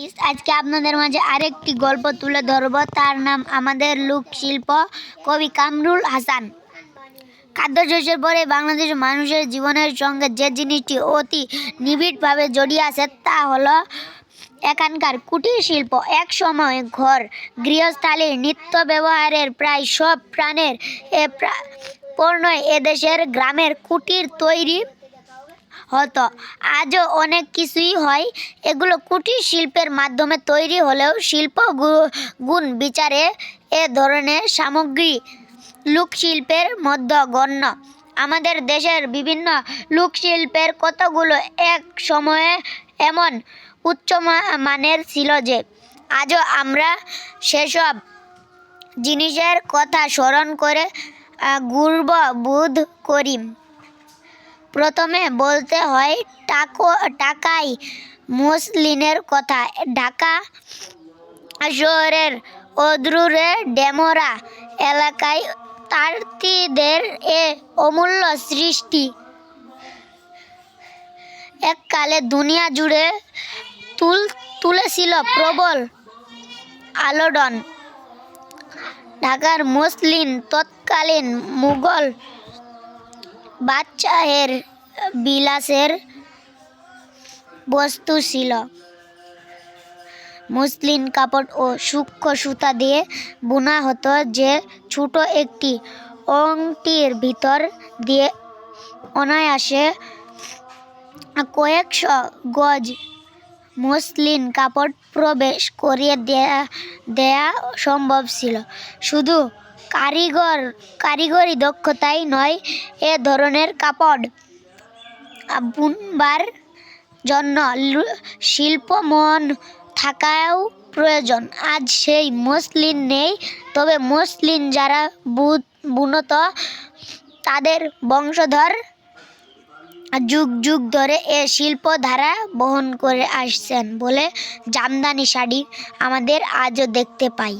Guys আজকে আপনাদের মাঝে আরেকটি গল্প তুলে ধরব। তার নাম আমাদের লোকশিল্প কবি কামরুল হাসান। খাদ্যশস্যের পরে বাংলাদেশের মানুষের জীবনের সঙ্গে যে জিনিসটি অতি নিবিড়ভাবে জড়িয়ে আছে তা হলো এখানকার কুটির শিল্প। এক সময় ঘর গৃহস্থালীর নিত্য ব্যবহারের প্রায় সব প্রাণের পণ্যই এদেশের গ্রামের কুটির তৈরি হতো। আজও অনেক কিছুই হয়। এগুলো কুটির শিল্পের মাধ্যমে তৈরি হলেও শিল্প গুণ বিচারে এ ধরনের সামগ্রী লোকশিল্পের মধ্যে গণ্য। আমাদের দেশের বিভিন্ন লোকশিল্পের কতগুলো এক সময়ে এমন উচ্চ মানের ছিল যে আজও আমরা সেসব জিনিসের কথা স্মরণ করে আহ, গর্ব বোধ করি প্রথমে বলতে হয় টাকো, টাকাই মসলিনের কথা। ঢাকা শহরের অদ্রুরে ডেমোরা এলাকায় তাঁতিদের এ অমূল্য সৃষ্টি। এককালে দুনিয়া জুড়ে তুল, তুলেছিল প্রবল আলোড়ন। ঢাকার মুসলিম তৎকালীন মুঘল বাচ্চায়ের বিলাসের বস্তু ছিল। মুসলিম কাপড় ও সূক্ষ্ম সুতা দিয়ে বোনা হতো, যে ছোট একটি অংটির ভিতর দিয়ে অনায়াসে কয়েকশো গজ মসলিন কাপড় প্রবেশ করিয়ে দেয়া দেয়া সম্ভব ছিল। শুধু কারিগর, কারিগরি দক্ষতাই নয়, এ ধরনের কাপড় বুনবার জন্য শিল্প মন থাকাও প্রয়োজন। আজ সেই মসলিন নেই, তবে মসলিন যারা বুনত, তাদের বংশধর যুগ যুগ ধরে এ শিল্প ধারা বহন করে আসছেন বলে জামদানি শাড়ি আমাদের আজও দেখতে পাই।